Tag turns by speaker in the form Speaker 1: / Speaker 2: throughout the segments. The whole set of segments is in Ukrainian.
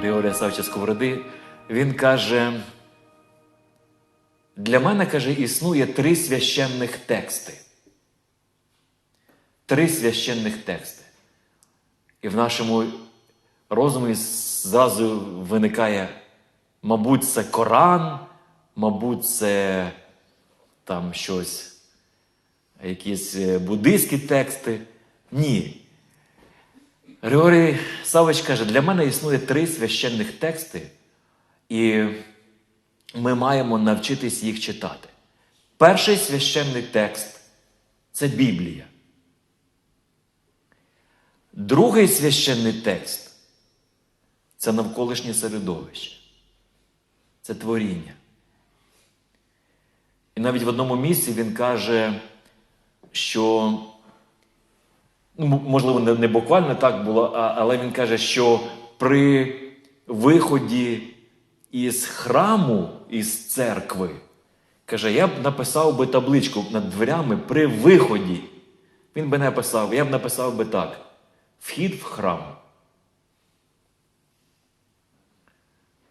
Speaker 1: Григорія Савча Сковороди, він каже, для мене, каже, існує три священних тексти. Три священних тексти. І в нашому розумі зразу виникає, мабуть, це Коран, мабуть, це там щось, якісь е, буддийські тексти. Ні. Григорій Савич каже, для мене існує три священних тексти, і ми маємо навчитись їх читати. Перший священний текст це Біблія. Другий священний текст це навколишнє середовище, це творіння. І навіть в одному місці він каже, що, можливо, не, буквально так було, але він каже, що при виході із храму, із церкви, каже, я б написав би табличку над дверями при виході. Він би написав, я б написав би так: вхід в храм.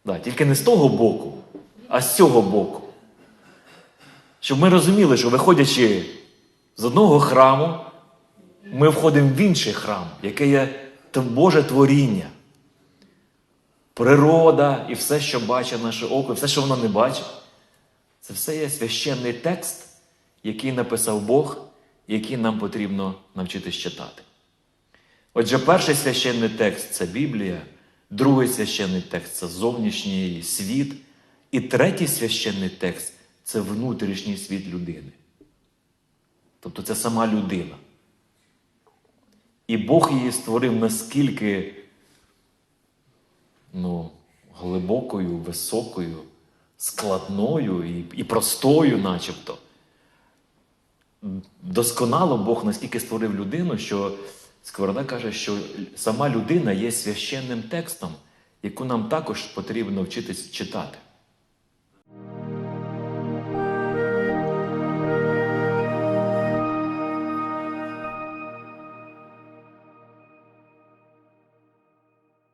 Speaker 1: Да, тільки не з того боку, а з цього боку. Щоб ми розуміли, що виходячи з одного храму, ми входимо в інший храм, яке є Боже творіння. Природа і все, що бачить наше око, і все, що воно не бачить. Це все є священний текст, який написав Бог, який нам потрібно навчитись читати. Отже, перший священний текст це Біблія, другий священний текст це зовнішній світ, і третій священний текст це внутрішній світ людини. Тобто це сама людина. І Бог її створив наскільки ну, глибокою, високою, складною і, і простою, начебто. Досконало Бог наскільки створив людину, що Сковорода каже, що сама людина є священним текстом, яку нам також потрібно вчитись читати.